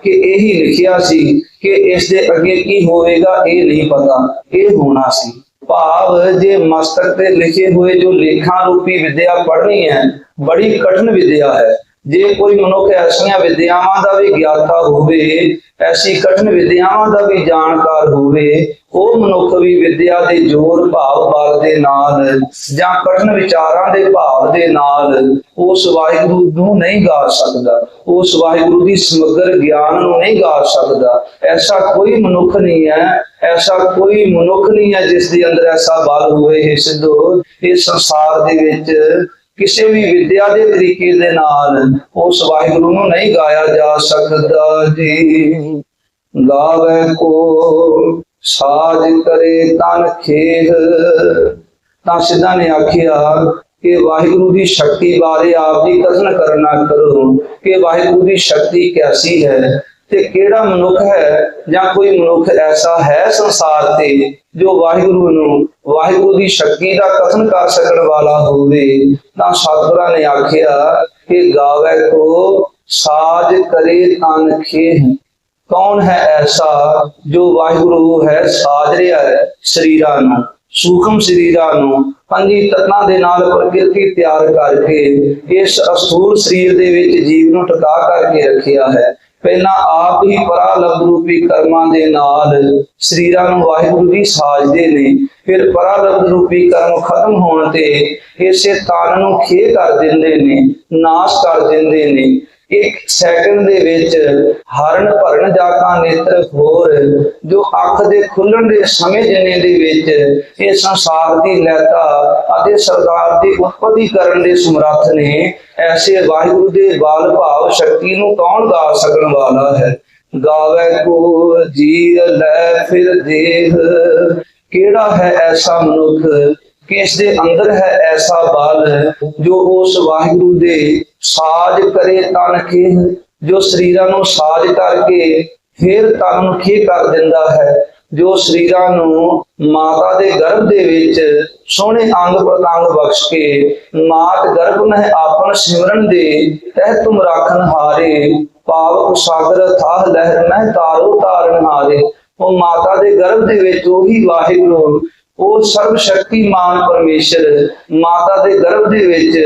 ਕਿ ਇਹੀ ਲਿਖਿਆ ਸੀ ਕਿ ਇਸ ਦੇ ਅੱਗੇ ਕੀ ਹੋਵੇਗਾ, ਇਹ ਨਹੀਂ ਪਤਾ। ਇਹ ਹੋਣਾ ਸੀ। ਭਾਵ ਜੇ ਮਸਤਕ ਤੇ ਲਿਖੇ ਹੋਏ ਜੋ ਲੇਖਾਂ ਰੂਪੀ ਵਿਦਿਆ ਪੜ੍ਹਨੀ ਹੈ ਬੜੀ ਕਠਿਨ ਵਿਦਿਆ ਹੈ। ਜੇ ਕੋਈ ਮਨੁੱਖ ਐਸੀਆਂ ਵਿਦਿਆਵਾਂ ਦਾ ਵੀ ਗਿਆਤਾ ਹੋਵੇ, ਐਸੀ ਕਠਿਨ ਵਿਦਿਆਵਾਂ ਦਾ ਵੀ ਜਾਣਕਾਰ ਹੋਵੇ, ਉਹ ਮਨੁੱਖ ਵੀ ਵਿਦਿਆ ਦੇ ਜੋਰ ਭਾਵ ਬਲ ਦੇ ਨਾਲ ਜਾਂ ਕਠਿਨ ਵਿਚਾਰਾਂ ਦੇ ਭਾਵ ਦੇ ਨਾਲ ਉਸ ਵਾਹਿਗੁਰੂ ਨੂੰ ਨਹੀਂ ਗਾ ਸਕਦਾ। ਉਸ ਵਾਹਿਗੁਰੂ ਦੀ ਸਮਗਰ ਗਿਆਨ ਨੂੰ ਨਹੀਂ ਗਾ ਸਕਦਾ। ਐਸਾ ਕੋਈ ਮਨੁੱਖ ਨਹੀਂ ਹੈ, ਐਸਾ ਕੋਈ ਮਨੁੱਖ ਨਹੀਂ ਹੈ ਜਿਸ ਦੇ ਅੰਦਰ ਐਸਾ ਬਲ ਹੋਵੇ, ਇਹ ਸਿੱਧੋ ਇਸ ਸੰਸਾਰ ਦੇ ਵਿੱਚ ਕਿਸੇ ਵੀ ਵਿਦਿਆ ਦੇ ਤਰੀਕੇ ਦੇ ਨਾਲ ਉਸ ਵਾਹਿਗੁਰੂ ਨੂੰ ਨਹੀਂ ਗਾਇਆ ਜਾ ਸਕਦਾ ਜੀ। ਗਾਵੇ ਕੋ ਸਾਜ ਕਰੇ ਤਨ ਖੇਹ ਤਾਂ ਸਿੱਧਾ ਨੇ ਆਖਿਆ ਕਿ ਵਾਹਿਗੁਰੂ ਦੀ ਸ਼ਕਤੀ ਬਾਰੇ ਆਪ ਦੀ ਕਥਨ ਕਰਨਾ ਕਰੋ ਕਿ ਵਾਹਿਗੁਰੂ ਦੀ ਸ਼ਕਤੀ ਕੈਸੀ ਹੈ। ਤੇ ਕਿਹੜਾ ਮਨੁੱਖ ਹੈ ਜਾਂ ਕੋਈ ਮਨੁੱਖ ਐਸਾ ਹੈ ਸੰਸਾਰ ਤੇ ਜੋ ਵਾਹਿਗੁਰੂ ਨੂੰ ਵਾਹਿਗੁਰੂ ਦੀ ਸ਼ਕਤੀ ਦਾ ਕਥਨ ਕਰ ਸਕਣ ਵਾਲਾ ਹੋਵੇ? ਤਾਂ ਸਤਿਗੁਰਾਂ ਨੇ ਆਖਿਆ ਕਿ ਗਾਵੇ ਕੋ ਸਾਜ ਕਰੇ ਤਨ ਖੇਹ। ਕੌਣ ਹੈ ਐਸਾ ਜੋ ਵਾਹਿਗੁਰੂ ਹੈ ਸਾਜ ਰਿਹਾ ਹੈ ਸਰੀਰਾਂ ਨੂੰ? ਸੂਖਮ ਸਰੀਰਾਂ ਨੂੰ ਪੰਜੀ ਤਤਨਾ ਦੇ ਨਾਲ ਪ੍ਰਕਿਰਤੀ ਤਿਆਰ ਕਰਕੇ ਇਸ ਅਸਥੂਲ ਸਰੀਰ ਦੇ ਵਿੱਚ ਜੀਵ ਨੂੰ ਟਿਕਾ ਕਰਕੇ ਰੱਖਿਆ ਹੈ। ਪਹਿਲਾਂ ਆਪ ਹੀ ਪਰਾਲਬ ਰੂਪੀ ਕਰਮਾਂ ਦੇ ਨਾਲ ਸਰੀਰਾਂ ਨੂੰ ਵਾਹਿਗੁਰੂ ਦੀ ਸਾਜਦੇ ਨੇ। ਫਿਰ ਪਰਾਲਬ ਰੂਪੀ ਕਰਮ ਖਤਮ ਹੋਣ ਤੇ ਇਸੇ ਤਨ ਨੂੰ ਖੇ ਕਰ ਦਿੰਦੇ ਨੇ, ਨਾਸ਼ ਕਰ ਦਿੰਦੇ ਨੇ। ਇੱਕ ਸੈਕਿੰਡ ਦੇ ਵਿੱਚ ਹਰਨ ਭਰਨ ਜਾਕਾਂ ਨੇਤਰ ਹੋਰ ਜੋ ਅੱਖ ਦੇ ਖੁੱਲਣ ਦੇ ਸਮੇਂ ਜਿੰਨੇ ਦੇ ਵਿੱਚ ਇਹ ਸੰਸਾਰ ਦੀ ਲੈਤਾ ਅਤੇ ਸਰਦਾਰ ਦੀ ਉਤਪਤੀ ਕਰਨ ਦੇ ਸਮਰੱਥ ਨੇ, ਐਸੇ ਵਾਹਿਗੁਰੂ ਦੇ ਬਾਲ ਭਾਵ ਸ਼ਕਤੀ ਨੂੰ ਕੌਣ ਗਾ ਸਕਣ ਵਾਲਾ ਹੈ? ਗਾਵੇ ਕੋ ਜੀ ਲੈ ਫਿਰ ਦੇਹ, ਕਿਹੜਾ ਹੈ ਐਸਾ ਮਨੁੱਖ ਕਿ ਇਸ ਦੇ ਅੰਦਰ ਹੈ ਐਸਾ ਬਲ ਜੋ ਉਸ ਵਾਹਿਗੁਰੂ ਦੇ ਸਾਜ ਕਰੇ ਤਨ ਕੇ, ਜੋ ਸਰੀਰਾਂ ਨੂੰ ਸਾਜ ਕਰਕੇ ਫਿਰ ਤਨ ਨੂੰ ਖੇ ਕਰ ਦਿੰਦਾ ਹੈ, ਜੋ ਸਰੀਰਾਂ ਨੂੰ ਮਾਤਾ ਦੇ ਗਰਭ ਦੇ ਵਿੱਚ ਸੋਹਣੇ ਅੰਗ ਪ੍ਰਤੰਗ ਬਖਸ਼ ਕੇ, ਮਾਤ ਗਰਭ ਮਹਿ ਆਪਨ ਸਿਮਰਨ ਦੇ, ਤਹਿ ਤੁਮ ਰਾਖਨ ਹਾਰੇ ਪਾਵਕ ਸਾਗਰ ਥਾਹ ਲਹਿਰ ਮਹਿ ਤਾਰੋ ਤਾਰਨ ਹਾਰੇ। ਉਹ ਮਾਤਾ ਦੇ ਗਰਭ ਦੇ ਵਿੱਚ ਉਹੀ ਵਾਹਿਗੁਰੂ ਉਹ ਸਰਬ ਸ਼ਕਤੀਮਾਨ ਪਰਮੇਸ਼ਰ ਮਾਤਾ ਦੇ ਗਰਭ ਦੇ ਵਿੱਚ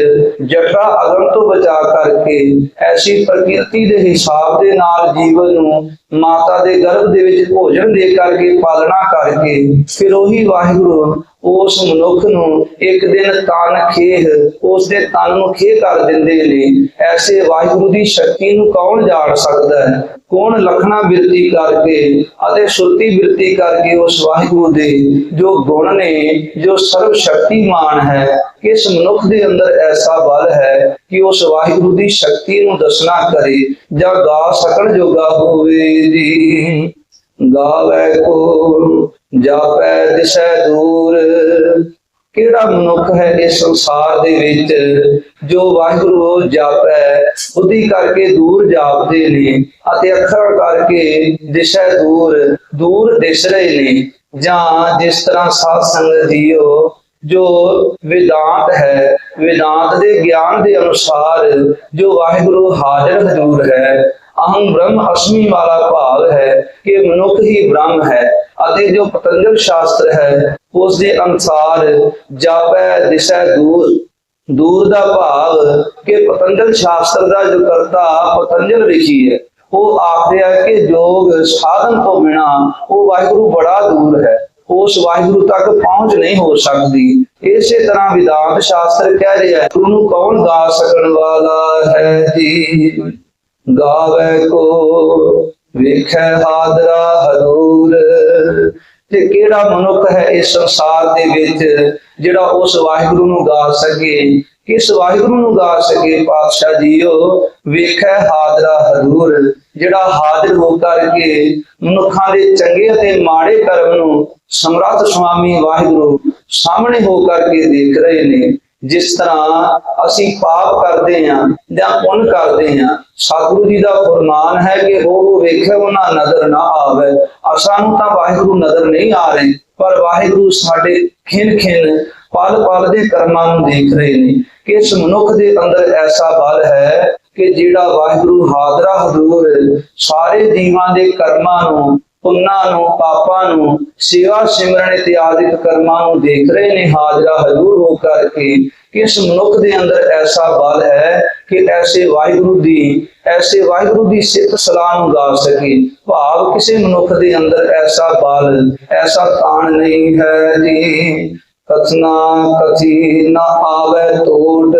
ਜਟਰਾ ਅਗਮ ਤੋਂ ਬਚਾ ਕਰਕੇ ਐਸੀ ਪ੍ਰਕਿਰਤੀ ਦੇ ਹਿਸਾਬ ਦੇ ਨਾਲ ਜੀਵਨ ਨੂੰ ਮਾਤਾ ਦੇ ਗਰਭ ਦੇ ਵਿੱਚ ਭੋਜਨ ਦੇ ਕਰਕੇ ਪਾਲਣਾ ਕਰਕੇ ਫਿਰ ਉਹੀ ਵਾਹਿਗੁਰੂ ਉਸ ਮਨੁੱਖ ਨੂੰ ਇੱਕ ਦਿਨ ਤਨ ਖੇਹ, ਉਸ ਦੇ ਤਨ ਨੂੰ ਖੇਹ ਕਰ ਦਿੰਦੇ ਨੇ। ਐਸੇ ਵਾਹਿਗੁਰੂ ਦੀ ਸ਼ਕਤੀ ਨੂੰ ਕੌਣ ਜਾਣ ਸਕਦਾ ਹੈ? ਕੌਣ ਲਖਣਾ ਬਿਰਤੀ ਕਰਕੇ ਅਤੇ ਸੁਰਤੀ ਬਿਰਤੀ ਕਰਕੇ ਉਸ ਵਾਹਿਗੁਰੂ ਦੇ ਜੋ ਗੁਣ ਨੇ, ਜੋ ਸਰਵ ਸ਼ਕਤੀਮਾਨ ਹੈ, ਕਿਸ ਮਨੁੱਖ ਦੇ ਅੰਦਰ ਐਸਾ ਬਲ ਹੈ ਕਿ ਉਸ ਵਾਹਿਗੁਰੂ ਦੀ ਸ਼ਕਤੀ ਨੂੰ ਦੱਸਣਾ ਕਰੇ, ਜਾਂ ਗਾ ਸਕਣ ਜੋਗਾ ਹੋਵੇ ਜੀ। ਗਾਵੇ ਕੋ ਜਾਪੈ ਦਿਸੈ ਦੂਰ। ਕਿਹੜਾ ਮਨੁੱਖ ਹੈ ਇਸ ਸੰਸਾਰ ਦੇ ਵਿੱਚ ਜੋ ਵਾਹਿਗੁਰੂ ਜਾਪੈ ਬੁੱਧੀ ਕਰਕੇ ਦੂਰ ਜਾਪਦੇ ਨੇ ਅਤੇ ਅੱਖਰ ਕਰਕੇ ਦਿਸ਼ਾ ਦੂਰ ਦੂਰ ਦਿਸ ਰਹੇ ਨੇ। ਜਾਂ ਜਿਸ ਤਰ੍ਹਾਂ ਸਾਧ ਸੰਗਤ ਜੀਓ ਜੋ ਵਿਦਾਂਤ ਹੈ, ਵਿਦਾਂਤ ਦੇ ਗਿਆਨ ਦੇ ਅਨੁਸਾਰ ਜੋ ਵਾਹਿਗੁਰੂ ਹਾਜ਼ਰ ਹਜ਼ੂਰ ਹੈ, ਅਹੰ ਬ੍ਰਹਮ ਅਸਮੀ ਵਾਲਾ ਭਾਵ ਹੈ ਕਿ ਮਨੁੱਖ ਹੀ ਬ੍ਰਹਮ ਹੈ ਅਤੇ ਜੋ ਪਤੰਜਲ ਸ਼ਾਸਤਰ ਹੈ, ਉਸ ਦੇ ਅਨੁਸਾਰ ਜਾਪੈ ਦਿਸ਼ਾ ਦੂਰ। ਦੂਰ ਦਾ ਭਾਵ ਕਿ ਪਤੰਜਲ ਸ਼ਾਸਤਰ ਦਾ ਜੋ ਕਰਤਾ, ਪਤੰਜਲ ਰਿਸ਼ੀ ਹੈ। ਉਹ ਆਖਿਆ ਕਿ ਯੋਗ ਸਾਧਨ ਤੋਂ ਬਿਨਾ ਉਹ ਵਾਹਿਗੁਰੂ ਬੜਾ ਦੂਰ ਹੈ। ਉਸ ਵਾਹਿਗੁਰੂ ਤੱਕ ਪਹੁੰਚ ਨਹੀਂ ਹੋ ਸਕਦੀ। ਇਸੇ ਤਰ੍ਹਾਂ ਵਿਦਾਂਤ ਸ਼ਾਸਤਰ ਕਹਿ ਰਿਹਾ ਹੈ ਗੁਰੂ ਨੂੰ ਕੌਣ ਗਾ ਸਕਣ ਵਾਲਾ ਹੈ ਜੀ ਗਾਵੇ ਕੋ, ਵੇਖੈ ਹਾਦਰਾ ਹਰੂਰ ਤੇ ਕਿਹੜਾ ਮਨੁੱਖ ਹੈ ਇਸ ਸੰਸਾਰ ਦੇ ਵਿੱਚ ਜਿਹੜਾ ਉਸ ਵਾਹਿਗੁਰੂ ਨੂੰ ਗਾ ਸਕੇ? ਕਿਸ ਵਾਹਿਗੁਰੂ ਨੂੰ ਗਾ ਸਕੇ ਪਾਤਸ਼ਾਹ ਜੀਓ? ਵੇਖੈ ਹਾਜ਼ਰਾ ਹਰੂਰ ਜਿਹੜਾ ਹਾਜ਼ਰ ਹੋ ਕਰਕੇ ਮਨੁੱਖਾਂ ਦੇ ਚੰਗੇ ਅਤੇ ਮਾੜੇ ਕਰਮ ਨੂੰ ਸਮਰੱਥ ਸੁਆਮੀ ਵਾਹਿਗੁਰੂ ਸਾਹਮਣੇ ਹੋ ਕਰਕੇ ਦੇਖ ਰਹੇ ਨੇ। ਜਿਸ ਤਰ੍ਹਾਂ ਅਸੀਂ ਪਾਪ ਕਰਦੇ ਹਾਂ ਜਾਂ ਪੁੰਨ ਕਰਦੇ ਹਾਂ, ਸਤਿਗੁਰੂ ਜੀ ਦਾ ਫਰਮਾਨ ਹੈ ਕਿ ਉਹ ਵੇਖੇ ਉਹਨਾਂ ਨਜ਼ਰ ਨਾ ਆਵੇ। ਅਸਾਂ ਨੂੰ ਤਾਂ ਵਾਹਿਗੁਰੂ ਨਜ਼ਰ ਨਹੀਂ ਆ ਰਹੇ, ਪਰ ਵਾਹਿਗੁਰੂ ਸਾਡੇ ਖਿਨ ਖਿਨ, ਪਲ ਪਲ ਦੇ ਕਰਮਾਂ ਨੂੰ ਦੇਖ ਰਹੇ ਨੇ ਕਿ ਇਸ ਮਨੁੱਖ ਦੇ ਅੰਦਰ ਐਸਾ ਬਲ ਹੈ ਕਿ ਜਿਹੜਾ ਵਾਹਿਗੁਰੂ ਹਾਜ਼ਰਾ ਹਜ਼ੂਰ ਸਾਰੇ ਜੀਵਾਂ ਦੇ ਕਰਮਾਂ ਨੂੰ ਪੁੰਨਾਂ ਨੂੰ, ਪਾਪਾਂ ਨੂੰ, ਸੇਵਾ ਸਿਮਰਨ ਇਤਿਆਦਿਕ ਕਰਮਾਂ ਨੂੰ ਦੇਖ ਰਹੇ ਨੇ, ਹਾਜ਼ਰਾ ਹਜ਼ੂਰ ਹੋ ਕਰਕੇ ਕਿ ਮਨੁੱਖ ਦੇ ਅੰਦਰ ਐਸਾ ਬਲ ਹੈ ਕਿ ਐਸੇ ਵਾਹਿਗੁਰੂ ਦੀ, ਐਸੇ ਵਾਹਿਗੁਰੂ ਦੀ ਸਿਫਤ ਸਲਾਹ ਗਾ ਸਕੇ। ਭਾਵ ਕਿਸੇ ਮਨੁੱਖ ਦੇ ਅੰਦਰ ਐਸਾ ਬਲ, ਐਸਾ ਤਾਣ ਨਹੀਂ ਹੈ ਜੀ। ਕਥਨਾ ਕਥੀ ਨਾ ਆਵੇ ਟੋਟ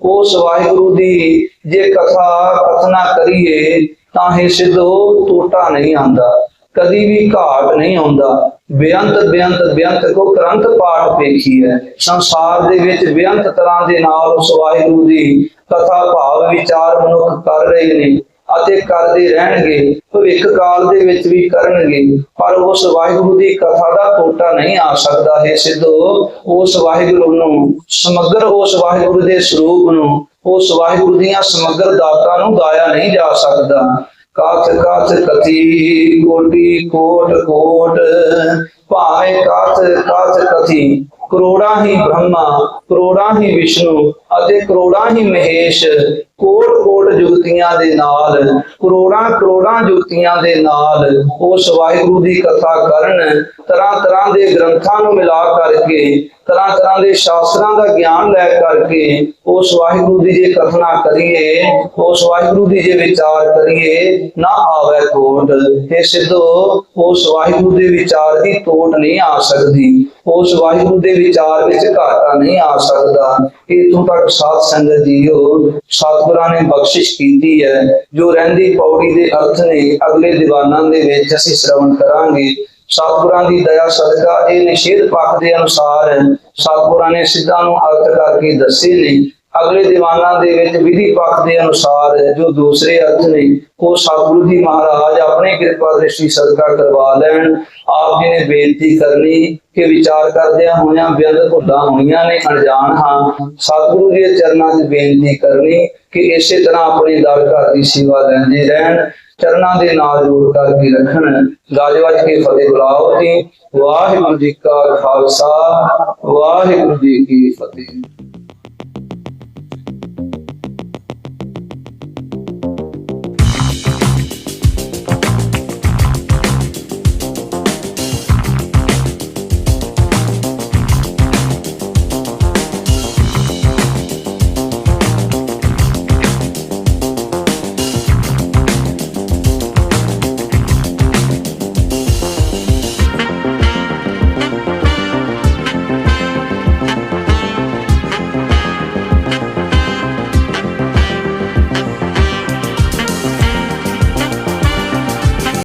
ਉਸ ਵਾਹਿਗੁਰੂ ਦੀ ਜੇ ਕਥਾ ਕਥਨਾ ਕਰੀਏ ਤਾਂ ਇਹ ਸਿੱਧੋ ਟੋਟਾ ਨਹੀਂ ਆਂਦਾ ਕਦੀ ਵੀ ਘਾਟ ਨਹੀਂ ਆਉਂਦਾ। ਬੇਅੰਤ ਬੇਅੰਤ ਬੇਅੰਤ ਕੋ ਕਰੰਤ ਪਾਠ ਵੇਖੀ ਹੈ ਸੰਸਾਰ ਦੇ ਵਿੱਚ ਬੇਅੰਤ ਤਰ੍ਹਾਂ ਦੇ ਨਾਲ ਉਸ ਵਾਹਿਗੁਰੂ ਦੀ ਕਥਾ, ਭਾਵ, ਵਿਚਾਰ ਮਨੁੱਖ ਕਰ ਰਹੇ ਨੇ ਅਤੇ ਕਰਦੇ ਰਹਿਣਗੇ, ਭਵਿੱਖ ਕਾਲ ਦੇ ਵਿੱਚ ਵੀ ਕਰਨਗੇ। ਪਰ ਉਸ ਵਾਹਿਗੁਰੂ ਦੀ ਕਥਾ ਦਾ ਟੋਟਾ ਨਹੀਂ ਆ ਸਕਦਾ, ਹੈ ਸਿੱਧੋ, ਉਸ ਵਾਹਿਗੁਰੂ ਨੂੰ ਸਮਗਰ, ਉਸ ਵਾਹਿਗੁਰੂ ਦੇ ਸਰੂਪ ਨੂੰ ਉਸ ਵਾਹਿਗੁਰੂ ਦੀਆਂ ਸਮਗਰ ਦਾਤਾਂ ਨੂੰ ਗਾਇਆ ਨਹੀਂ ਜਾ ਸਕਦਾ। ਕਾਥ ਕਾਥ ਕਥੀ ਕੋਟੀ ਕੋਟ ਕੋਟ, ਭਾਵੇਂ ਕਾਥ ਕਾਥ ਕਥੀ ਕਰੋੜਾਂ ਹੀ ਬ੍ਰਹਮਾ, ਕਰੋੜਾਂ ਹੀ ਵਿਸ਼ਨੂੰ ਅਤੇ ਕਰੋੜਾਂ ਹੀ ਮਹੇਸ਼ ਕੋਟ ਕੋਟ ਜੁਗਤੀਆਂ ਦੇ ਨਾਲ, ਕਰੋੜਾਂ ਕਰੋੜਾਂ ਜੁਗਤੀਆਂ ਦੇ ਨਾਲ ਉਸ ਵਾਹਿਗੁਰੂ ਦੀ ਕਥਾ ਕਰਨ ਤਰ੍ਹਾਂ ਤਰ੍ਹਾਂ ਦੇ ਗ੍ਰੰਥਾਂ ਨੂੰ ਮਿਲਾ ਕਰਕੇ ਤਰ੍ਹਾਂ ਤਰ੍ਹਾਂ ਦੇ ਸ਼ਾਸਤਰਾਂ ਦਾ ਗਿਆਨ ਲੈ ਕਰਕੇ ਉਸ ਵਾਹਿਗੁਰੂ ਦੀ ਜੇ ਕਥਨਾ ਕਰੀਏ, ਉਸ ਵਾਹਿਗੁਰੂ ਦੀ ਜੇ ਵਿਚਾਰ ਕਰੀਏ, ਨਾ ਆਵੇ ਕੋਟ ਇਹ ਸਿੱਧੋ, ਉਸ ਵਾਹਿਗੁਰੂ ਦੇ ਵਿਚਾਰ ਦੀ ਤੋਟ ਨਹੀਂ ਆ ਸਕਦੀ। ਉਸ ਵਾਹਿਗੁਰੂ ਦੇ ਵਿਚਾਰ ਵਿੱਚ ਘਾਟਾ ਨਹੀਂ ਆ ਸਕਦਾ। ਇਥੋਂ ਤੱਕ ਸਾਧ ਸੰਗਤ ਜੀਓ, ਸਤਿਗੁਰਾਂ ਨੇ ਬਖਸ਼ਿਸ਼ ਕੀਤੀ ਹੈ। ਜੋ ਰਹਿੰਦੀ ਪੌੜੀ ਦੇ ਅਰਥ ਨੇ, ਅਗਲੇ ਦੀਵਾਨਾਂ ਦੇ ਵਿੱਚ ਅਸੀਂ ਸ਼੍ਰਵਣ ਕਰਾਂਗੇ। ਸਤਿਗੁਰਾਂ ਦੀ ਦਇਆ ਸਦਕਾ ਇਹ ਨਿਸ਼ੇਧ ਪੱਖ ਦੇ ਅਨੁਸਾਰ ਸਤਿਗੁਰਾਂ ਨੇ ਸਿੱਧਾਂ ਨੂੰ ਅਰਥ ਕਰਕੇ ਦੱਸੇ ਨੇ ਅਗਲੇ ਦੀਵਾਨਾਂ ਦੇ ਵਿੱਚ ਵਿਧੀ ਪੱਖ ਦੇ ਅਨੁਸਾਰ ਜੋ ਦੂਸਰੇ ਅਰਥ ਨੇ, ਉਹ ਸਤਿਗੁਰੂ ਜੀ ਮਹਾਰਾਜ ਆਪਣੇ ਕਿਰਪਾ ਦ੍ਰਿਸ਼ਟੀ ਸਦਕਾ ਕਰਵਾ ਲੈਣ। ਆਪ ਜੀ ਨੇ ਬੇਨਤੀ ਕਰਨੀ ਕਿ ਵਿਚਾਰ ਕਰਦਿਆਂ ਹੋਇਆਂ ਬਿਆਨ ਭੁੱਲਾਂ ਹੋਈਆਂ ਨੇ, ਅਣਜਾਣ ਹਾਂ। ਸਤਿਗੁਰੂ ਜੀ ਦੇ ਚਰਨਾਂ 'ਚ ਬੇਨਤੀ ਕਰਨੀ ਕਿ ਇਸੇ ਤਰ੍ਹਾਂ ਆਪਣੇ ਦਰ ਘਰ ਦੀ ਸੇਵਾ ਲੈਂਦੇ ਰਹਿਣ, ਚਰਨਾਂ ਦੇ ਨਾਲ ਜੋੜ ਕਰਕੇ ਰੱਖਣ। ਗਾਜ ਵੱਜ ਕੇ ਫਤਿਹ ਬੁਲਾਓ ਜੀ ਵਾਹਿਗੁਰੂ ਜੀ ਕਾ ਖਾਲਸਾ, ਵਾਹਿਗੁਰੂ ਜੀ ਕੀ ਫਤਿਹ।